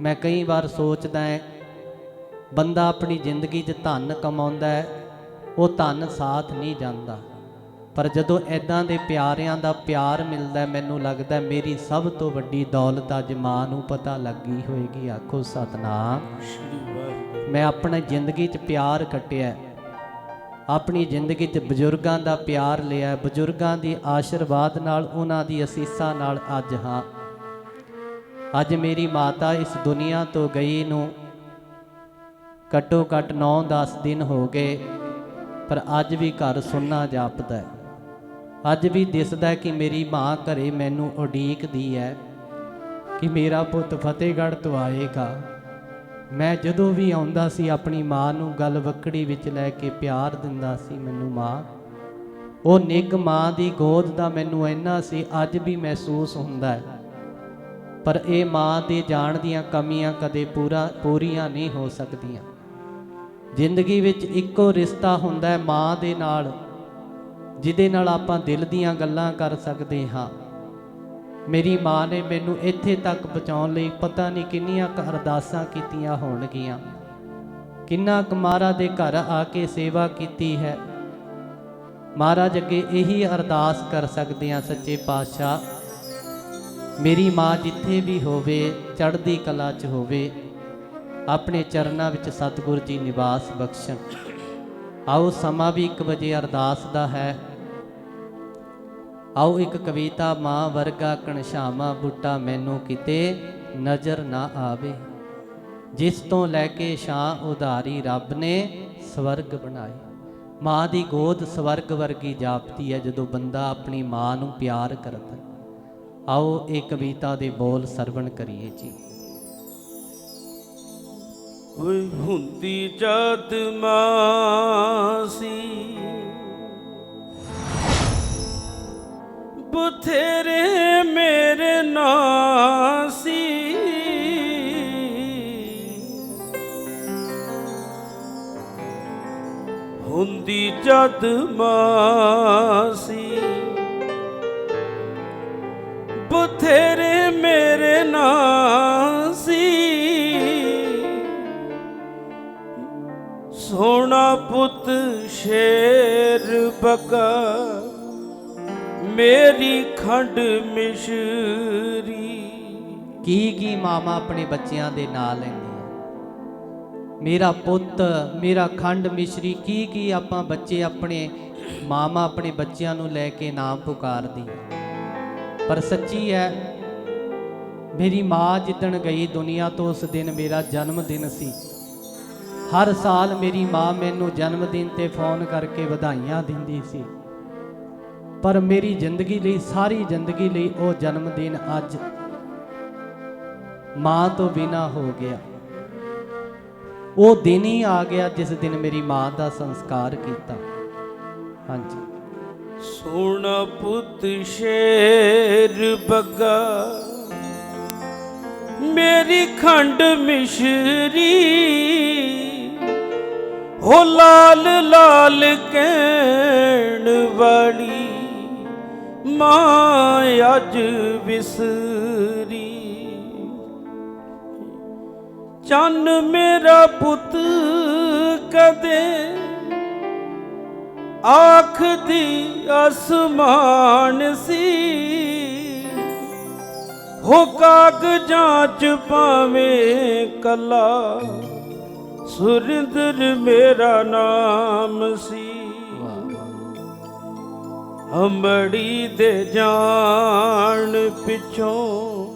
ਮੈਂ ਕਈ ਵਾਰ ਸੋਚਦਾ ਹਾਂ, ਬੰਦਾ ਆਪਣੀ ਜ਼ਿੰਦਗੀ 'ਚ ਧਨ ਕਮਾਉਂਦਾ ਹੈ, ਉਹ ਧਨ ਸਾਥ ਨਹੀਂ ਜਾਂਦਾ। ਪਰ ਜਦੋਂ ਐਦਾਂ ਦੇ ਪਿਆਰਿਆਂ ਦਾ ਪਿਆਰ ਮਿਲਦਾ ਮੈਨੂੰ ਲੱਗਦਾ ਮੇਰੀ ਸਭ ਤੋਂ ਵੱਡੀ ਦੌਲਤ ਅੱਜ ਮਾਂ ਨੂੰ ਪਤਾ ਲੱਗੀ ਹੋਏਗੀ। ਆਖੋ, ਸਤਨਾਮ। ਮੈਂ ਆਪਣੀ ਜ਼ਿੰਦਗੀ 'ਚ ਪਿਆਰ ਕੱਟਿਆ ਆਪਣੀ ਜ਼ਿੰਦਗੀ 'ਚ ਬਜ਼ੁਰਗਾਂ ਦਾ ਪਿਆਰ ਲਿਆ ਬਜ਼ੁਰਗਾਂ ਦੀ ਆਸ਼ੀਰਵਾਦ ਨਾਲ, ਉਹਨਾਂ ਦੀ ਅਸੀਸਾਂ ਨਾਲ ਅੱਜ ਹਾਂ। ਅੱਜ ਮੇਰੀ ਮਾਤਾ ਇਸ ਦੁਨੀਆ ਤੋਂ ਗਈ ਨੂੰ ਘੱਟੋ ਘੱਟ 9-10 ਦਿਨ ਹੋ ਗਏ, ਪਰ ਅੱਜ ਵੀ ਘਰ ਸੁੰਨਾ ਜਾਪਦਾ ਹੈ। ਅੱਜ ਵੀ ਦਿਸਦਾ ਕਿ ਮੇਰੀ ਮਾਂ ਘਰੇ ਮੈਨੂੰ ਉਡੀਕਦੀ ਹੈ ਕਿ ਮੇਰਾ ਪੁੱਤ ਫਤਿਹਗੜ੍ਹ ਤੋਂ ਆਏਗਾ। ਮੈਂ ਜਦੋਂ ਵੀ ਆਉਂਦਾ ਸੀ, ਆਪਣੀ ਮਾਂ ਨੂੰ ਗੱਲ ਵਕੜੀ ਵਿੱਚ ਲੈ ਕੇ ਪਿਆਰ ਦਿੰਦਾ ਸੀ ਮੈਨੂੰ ਮਾਂ। ਉਹ ਨਿੱਘ ਮਾਂ ਦੀ ਗੋਦ ਦਾ ਮੈਨੂੰ ਇੰਨਾ ਸੀ, ਅੱਜ ਵੀ ਮਹਿਸੂਸ ਹੁੰਦਾ ਹੈ। ਪਰ ਇਹ ਮਾਂ ਦੇ ਜਾਣ ਦੀਆਂ ਕਮੀਆਂ ਕਦੇ ਪੂਰਾ, ਪੂਰੀਆਂ ਨਹੀਂ ਹੋ ਸਕਦੀਆਂ। ਜ਼ਿੰਦਗੀ ਵਿੱਚ ਇੱਕੋ ਰਿਸ਼ਤਾ ਹੁੰਦਾ ਹੈ ਮਾਂ ਦੇ ਨਾਲ, ਜਿਹਦੇ ਨਾਲ ਆਪਾਂ ਦਿਲ ਦੀਆਂ ਗੱਲਾਂ ਕਰ ਸਕਦੇ ਹਾਂ। ਮੇਰੀ ਮਾਂ ਨੇ ਮੈਨੂੰ ਇੱਥੇ ਤੱਕ ਪਹੁੰਚਾਉਣ ਲਈ ਪਤਾ ਨਹੀਂ ਕਿੰਨੀਆਂ ਕੁ ਅਰਦਾਸਾਂ ਕੀਤੀਆਂ ਹੋਣਗੀਆਂ। ਕਿੰਨਾ ਕੁ ਮਹਾਰਾਜ ਦੇ ਘਰ ਆ ਕੇ ਸੇਵਾ ਕੀਤੀ ਹੈ। ਮਹਾਰਾਜ ਅੱਗੇ ਇਹੀ ਅਰਦਾਸ ਕਰ ਸਕਦੇ ਹਾਂ ਸੱਚੇ ਪਾਤਸ਼ਾਹ। ਮੇਰੀ ਮਾਂ ਜਿੱਥੇ ਵੀ ਹੋਵੇ, ਚੜ੍ਹਦੀ ਕਲਾ 'ਚ ਹੋਵੇ, ਆਪਣੇ ਚਰਨਾਂ ਵਿੱਚ ਸਤਿਗੁਰ ਜੀ ਨਿਵਾਸ ਬਖਸ਼ਣ। ਆਓ ਸਮਾਂ ਵੀ 1 ਵਜੇ ਅਰਦਾਸ ਦਾ ਹੈ। ਆਓ ਇੱਕ ਕਵਿਤਾ, ਮਾਂ ਵਰਗਾ ਕਣਸ਼ਾਮਾ ਬੁੱਟਾ ਮੈਨੂੰ ਕਿਤੇ ਨਜ਼ਰ ਨਾ ਆਵੇ। ਜਿਸ ਤੋਂ ਲੈ ਕੇ ਸ਼ਾਂ ਉਧਾਰੀ ਰੱਬ ਨੇ ਸਵਰਗ ਬਣਾਏ। ਮਾਂ ਦੀ ਗੋਦ ਸਵਰਗ ਵਰਗੀ ਜਾਪਦੀ ਹੈ ਜਦੋਂ ਬੰਦਾ ਆਪਣੀ ਮਾਂ ਨੂੰ ਪਿਆਰ ਕਰਦਾ ਆਓ ਇਹ ਕਵਿਤਾ ਦੇ ਬੋਲ ਸਰਵਣ ਕਰੀਏ ਜੀ। ਓਏ ਹੁੰਦੀ ਜਦ ਮਾਂ ਸੀ ਬਥੇਰੇ ਮੇਰੇ ਨਾਂ ਸੀ ਹੁੰਦੀ ਜਦ ਮਾਸੀ ਬਥੇਰੇ ਮੇਰੇ ਨਾਂ ਸੀ। ਸੋਹਣਾ ਪੁੱਤ ਸ਼ੇਰ ਬਕਾ, ਮੇਰੀ ਖੰਡ ਮਿਸ਼ਰੀ। ਕੀ ਕੀ ਮਾਮਾ ਆਪਣੇ ਬੱਚਿਆਂ ਦੇ ਨਾਂ ਲੈਂਦੀ ਮੇਰਾ ਪੁੱਤ, ਮੇਰਾ ਖੰਡ ਮਿਸ਼ਰੀ, ਕੀ ਕੀ ਆਪਾਂ ਬੱਚੇ ਆਪਣੇ ਮਾਮਾ ਆਪਣੇ ਬੱਚਿਆਂ ਨੂੰ ਲੈ ਕੇ ਨਾਮ ਪੁਕਾਰਦੀ ਪਰ ਸੱਚੀ ਹੈ ਮੇਰੀ ਮਾਂ ਜਿੱਦਣ ਗਈ ਦੁਨੀਆ ਤੋਂ, ਉਸ ਦਿਨ ਮੇਰਾ ਜਨਮ ਦਿਨ ਸੀ। ਹਰ ਸਾਲ ਮੇਰੀ ਮਾਂ ਮੈਨੂੰ ਜਨਮ ਦਿਨ ਤੇ ਫੋਨ ਕਰਕੇ ਵਧਾਈਆਂ ਦਿੰਦੀ ਸੀ। ਪਰ ਮੇਰੀ ਜ਼ਿੰਦਗੀ ਲਈ, ਸਾਰੀ ਜ਼ਿੰਦਗੀ ਲਈ ਉਹ ਜਨਮ ਦਿਨ ਅੱਜ ਮਾਂ ਤੋਂ ਬਿਨਾ ਹੋ ਗਿਆ। ਉਹ ਦਿਨ ਹੀ ਆ ਗਿਆ ਜਿਸ ਦਿਨ ਮੇਰੀ ਮਾਂ ਦਾ ਸੰਸਕਾਰ ਕੀਤਾ। ਹਾਂਜੀ। ਸੋਹਣਾ ਪੁੱਤ ਸ਼ੇਰ ਬੱਗਾ। ਮੇਰੀ ਖੰਡ ਮਿਸ਼ਰੀ ਹੋ ਲਾਲ ਲਾਲ ਕਹਿਣ ਵਾਲੀ ਮਾਂ ਅੱਜ ਵਿਸਰੀ। ਚੰਨ ਮੇਰਾ ਪੁੱਤ ਕਦੇ ਆਖ ਦੀ ਅਸਮਾਨ ਸੀ। ਹੋ ਕਾਗਜ਼ਾਂ ਚ ਪਾਵੇਂ ਕਲਾ, ਸੁਰਿੰਦਰ ਮੇਰਾ ਨਾਮ ਸੀ। ਹੰਬੜੀ ਦੇ ਜਾਣ ਪਿਛੋਂ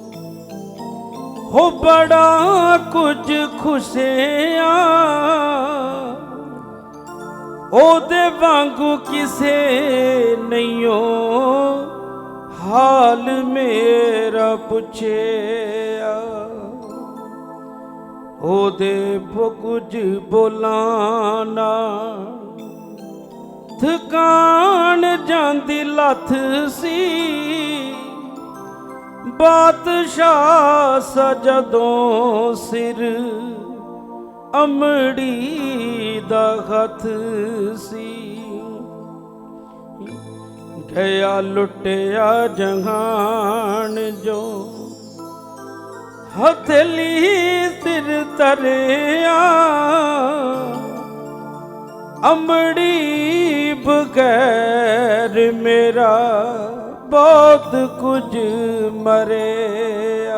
ਹੋ ਬੜਾ ਕੁਝ ਖੁਸ਼ਿਆ ਉਹਦੇ ਵਾਂਗੂ ਕਿਸੇ ਨਹੀਂਓ। ਹਾਲ ਮੇਰਾ ਪੁੱਛਿਆ। ਉਹਦੇ ਕੁਝ ਬੋਲਾਣਾ ਥਕਾਨ ਜਾਂਦੀ ਲੱਥ ਸੀ। ਬਾਦਸ਼ਾਹ ਸਜਦੋਂ ਸਿਰ ਅਮੜੀ ਦਾ ਹੱਥ ਸੀ। ਗਿਆ ਲੁੱਟਿਆ ਜਹਾਨ ਜੋ ਹਥੇਲੀ ਸਿਰ ਤਰਿਆ ਅਮੜੀ ਬਗੈਰ ਮੇਰਾ ਬਹੁਤ ਕੁਝ ਮਰੇ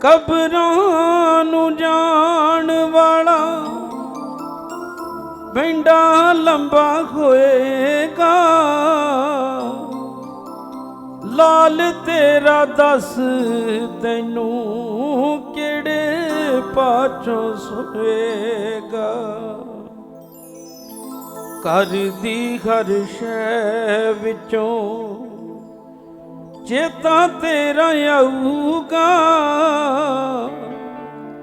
ਕਬਰਾਂ ਨੂੰ ਜਾਣ ਵਾਲਾ ਬੈਂਡਾ ਲੰਬਾ ਹੋਏਗਾ। ਲਾਲ ਤੇਰਾ ਦੱਸ ਤੈਨੂੰ ਕਿਹੜੇ ਪਾਚੋਂ ਸੁਏਗਾ ਘਰ ਦੀ ਹਰ ਸ਼ੈ ਵਿੱਚੋਂ ਚੇਤਾ ਤੇਰਾ ਆਊਗਾ।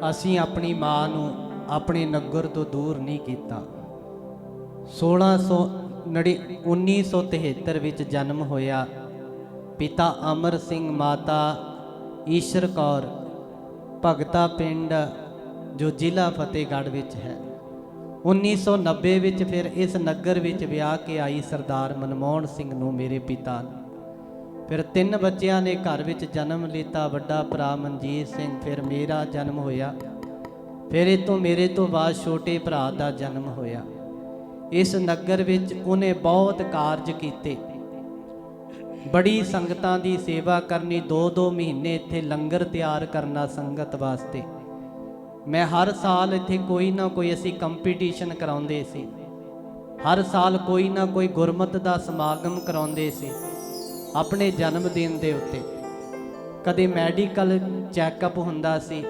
ਅਸੀਂ ਆਪਣੀ ਮਾਂ ਨੂੰ ਆਪਣੇ ਨਗਰ ਤੋਂ ਦੂਰ ਨਹੀਂ ਕੀਤਾ। 1690 1973 ਵਿੱਚ ਜਨਮ ਹੋਇਆ ਪਿਤਾ ਅਮਰ ਸਿੰਘ ਮਾਤਾ ਈਸ਼ਰ ਕੌਰ, ਭਗਤਾ ਪਿੰਡ ਜੋ ਜ਼ਿਲ੍ਹਾ ਫਤਿਹਗੜ੍ਹ ਵਿੱਚ ਹੈ। 1990 ਵਿੱਚ ਫਿਰ ਇਸ ਨਗਰ ਵਿੱਚ ਵਿਆਹ ਕੇ ਆਈ ਸਰਦਾਰ ਮਨਮੋਹਨ ਸਿੰਘ ਨੂੰ ਮੇਰੇ ਪਿਤਾ ਨੇ। ਫਿਰ ਤਿੰਨ ਬੱਚਿਆਂ ਨੇ ਘਰ ਵਿੱਚ ਜਨਮ ਲਿੱਤਾ, ਵੱਡਾ ਭਰਾ ਮਨਜੀਤ ਸਿੰਘ, ਫਿਰ ਮੇਰਾ ਜਨਮ ਹੋਇਆ। ਫਿਰ ਇਹ ਤੋਂ ਮੇਰੇ ਤੋਂ ਬਾਅਦ ਛੋਟੇ ਭਰਾ ਦਾ ਜਨਮ ਹੋਇਆ। ਇਸ ਨਗਰ ਵਿੱਚ ਉਹਨੇ ਬਹੁਤ ਕਾਰਜ ਕੀਤੇ। ਬੜੀ ਸੰਗਤਾਂ ਦੀ ਸੇਵਾ ਕਰਨੀ 2-2 ਮਹੀਨੇ ਇੱਥੇ ਲੰਗਰ ਤਿਆਰ ਕਰਨਾ ਸੰਗਤ ਵਾਸਤੇ। ਮੈਂ ਹਰ ਸਾਲ ਇੱਥੇ ਕੋਈ ਨਾ ਕੋਈ ਅਸੀਂ ਕੰਪੀਟੀਸ਼ਨ ਕਰਾਉਂਦੇ ਸੀ। ਹਰ ਸਾਲ ਕੋਈ ਨਾ ਕੋਈ ਗੁਰਮਤ ਦਾ ਸਮਾਗਮ ਕਰਾਉਂਦੇ ਸੀ। ਆਪਣੇ ਜਨਮ ਦਿਨ ਦੇ ਉੱਤੇ। ਕਦੇ ਮੈਡੀਕਲ ਚੈੱਕਅਪ ਹੁੰਦਾ ਸੀ,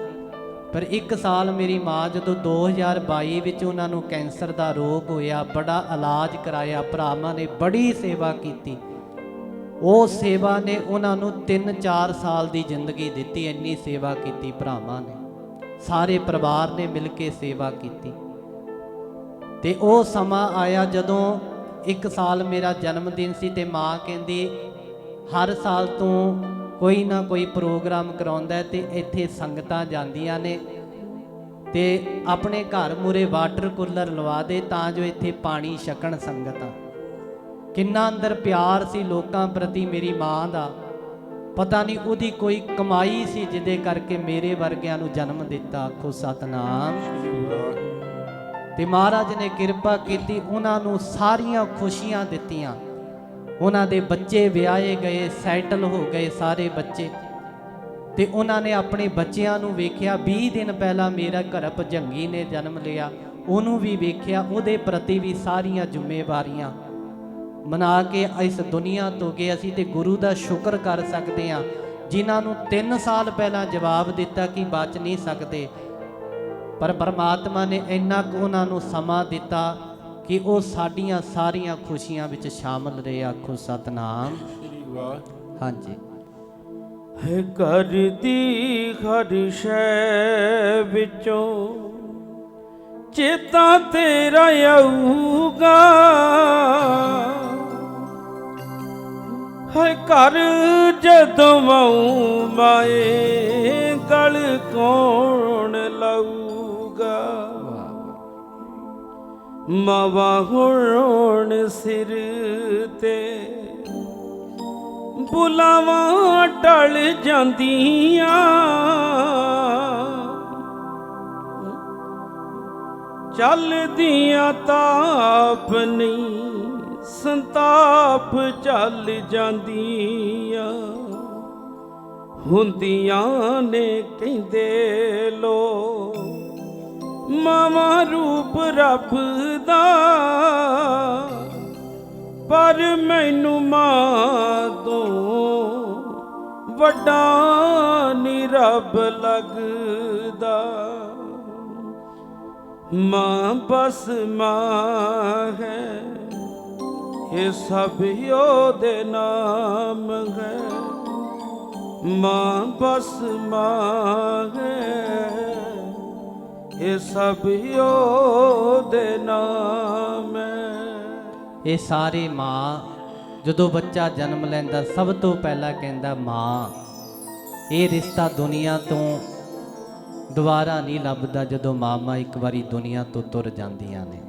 ਪਰ ਇੱਕ ਸਾਲ ਮੇਰੀ ਮਾਂ ਜਦੋਂ 2022 ਵਿੱਚ ਉਹਨਾਂ ਨੂੰ ਕੈਂਸਰ ਦਾ ਰੋਗ ਹੋਇਆ, ਬੜਾ ਇਲਾਜ ਕਰਾਇਆ, ਭਰਾਵਾਂ ਨੇ ਬੜੀ ਸੇਵਾ ਕੀਤੀ। ਉਹ ਸੇਵਾ ਨੇ ਉਹਨਾਂ ਨੂੰ 3-4 ਸਾਲ ਦੀ ਜ਼ਿੰਦਗੀ ਦਿੱਤੀ, ਇੰਨੀ ਸੇਵਾ ਕੀਤੀ ਭਰਾਵਾਂ ਨੇ। ਸਾਰੇ ਪਰਿਵਾਰ ਨੇ ਮਿਲ ਕੇ ਸੇਵਾ ਕੀਤੀ। ਤੇ ਉਹ ਸਮਾਂ ਆਇਆ ਜਦੋਂ ਇੱਕ ਸਾਲ ਮੇਰਾ ਜਨਮ ਦਿਨ ਸੀ ਤੇ ਮਾਂ ਕਹਿੰਦੀ ਹਰ ਸਾਲ ਤੋਂ ਕੋਈ ਨਾ ਕੋਈ ਪ੍ਰੋਗਰਾਮ ਕਰਾਉਂਦਾ ਹੈ ਤੇ ਇੱਥੇ ਸੰਗਤਾਂ ਜਾਂਦੀਆਂ ਨੇ ਤੇ ਆਪਣੇ ਘਰ ਮੂਰੇ ਵਾਟਰ ਕੂਲਰ ਲਵਾ ਦੇ ਤਾਂ ਜੋ ਇੱਥੇ ਪਾਣੀ ਛਕਣ ਸੰਗਤਾਂ। ਕਿੰਨਾ ਅੰਦਰ ਪਿਆਰ ਸੀ ਲੋਕਾਂ ਪ੍ਰਤੀ ਮੇਰੀ ਮਾਂ ਦਾ। ਪਤਾ ਨਹੀਂ ਉਹਦੀ ਕੋਈ ਕਮਾਈ ਸੀ ਜਿਹਦੇ ਕਰਕੇ ਮੇਰੇ ਵਰਗਿਆਂ ਨੂੰ ਜਨਮ ਦਿੱਤਾ। ਆਖੋ, ਸਤਨਾਮ। ਤੇ ਮਹਾਰਾਜ ਨੇ ਕਿਰਪਾ ਕੀਤੀ, ਉਹਨਾਂ ਨੂੰ ਸਾਰੀਆਂ ਖੁਸ਼ੀਆਂ ਦਿੱਤੀਆਂ। ਉਹਨਾਂ ਦੇ ਬੱਚੇ ਵਿਆਹੇ ਗਏ ਸੈਟਲ ਹੋ ਗਏ ਸਾਰੇ ਬੱਚੇ। ਤੇ ਉਹਨਾਂ ਨੇ ਆਪਣੇ ਬੱਚਿਆਂ ਨੂੰ ਵੇਖਿਆ 20 ਦਿਨ ਪਹਿਲਾਂ ਮੇਰਾ ਘਰ ਭਜੰਗੀ ਨੇ ਜਨਮ ਲਿਆ। ਉਹਨੂੰ ਵੀ ਵੇਖਿਆ, ਉਹਦੇ ਪ੍ਰਤੀ ਵੀ ਸਾਰੀਆਂ ਜ਼ਿੰਮੇਵਾਰੀਆਂ। ਮਨਾ ਕੇ ਇਸ ਦੁਨੀਆ ਤੋਂ ਗਏ ਅਸੀਂ ਤੇ ਗੁਰੂ ਦਾ ਸ਼ੁਕਰ ਕਰ ਸਕਦੇ ਹਾਂ, ਜਿਨ੍ਹਾਂ ਨੂੰ 3 ਸਾਲ ਪਹਿਲਾਂ ਜਵਾਬ ਦਿੱਤਾ ਕਿ ਬਚ ਨਹੀਂ ਸਕਦੇ। ਪਰ ਪਰਮਾਤਮਾ ਨੇ ਇੰਨਾ ਕੁ ਉਹਨਾਂ ਨੂੰ ਸਮਾਂ ਦਿੱਤਾ ਕਿ ਉਹ ਸਾਡੀਆਂ ਸਾਰੀਆਂ ਖੁਸ਼ੀਆਂ ਵਿੱਚ ਸ਼ਾਮਲ ਰਹੇ, ਆਖੋ ਸਤਨਾਮ। ਹਾਂਜੀ। ਹੈ ਕਰਦੀ ਹਰ ਸ਼ੈ ਵਿੱਚੋਂ, ਚੇਤਾ ਤੇਰਾ ਆਊਗਾ। ਹੈ ਘਰ ਜਦੋਂ ਆਊ, ਮਾਏ ਗਲ ਕੌਣ ਲਾਊਗਾ ਮਾਵਾ ਹੁਣ ਸਿਰ ਤੇ। ਬੁਲਾਵਾਂ ਟਲ ਜਾਂਦੀਆਂ। ਚੱਲਦੀਆਂ ਤਾਪ ਨਹੀਂ, ਸੰਤਾਪ ਚੱਲ ਜਾਂਦੀਆਂ। ਹੁੰਦੀਆਂ ਨੇ ਕਹਿੰਦੇ ਲੋ, ਮਾਵਾ ਰੂਪ ਰੱਬ ਦਾ ਪਰ ਮੈਨੂੰ ਮਾਂ ਤੋਂ ਵੱਡਾ ਨੀ ਰੱਬ ਲੱਗਦਾ। ਮਾਂ ਬਸ ਮਾਂ ਹੈ, ਇਹ ਸਭ ਉਹਦੇ ਨਾਮ ਹੈ। ਮਾਂ ਬਸ ਮਾਂ ਹੈ। ਇਹ ਸਭ ਉਹਦੇ ਨਾਮ ਇਹ ਸਾਰੇ ਮਾਂ ਜਦੋਂ ਬੱਚਾ ਜਨਮ ਲੈਂਦਾ, ਸਭ ਤੋਂ ਪਹਿਲਾਂ ਕਹਿੰਦਾ, ਮਾਂ, ਇਹ ਰਿਸ਼ਤਾ ਦੁਨੀਆ ਤੋਂ ਦੁਬਾਰਾ ਨਹੀਂ ਲੱਭਦਾ ਜਦੋਂ ਮਾਮਾ ਇੱਕ ਵਾਰੀ ਦੁਨੀਆ ਤੋਂ ਤੁਰ ਜਾਂਦੀਆਂ ਨੇ।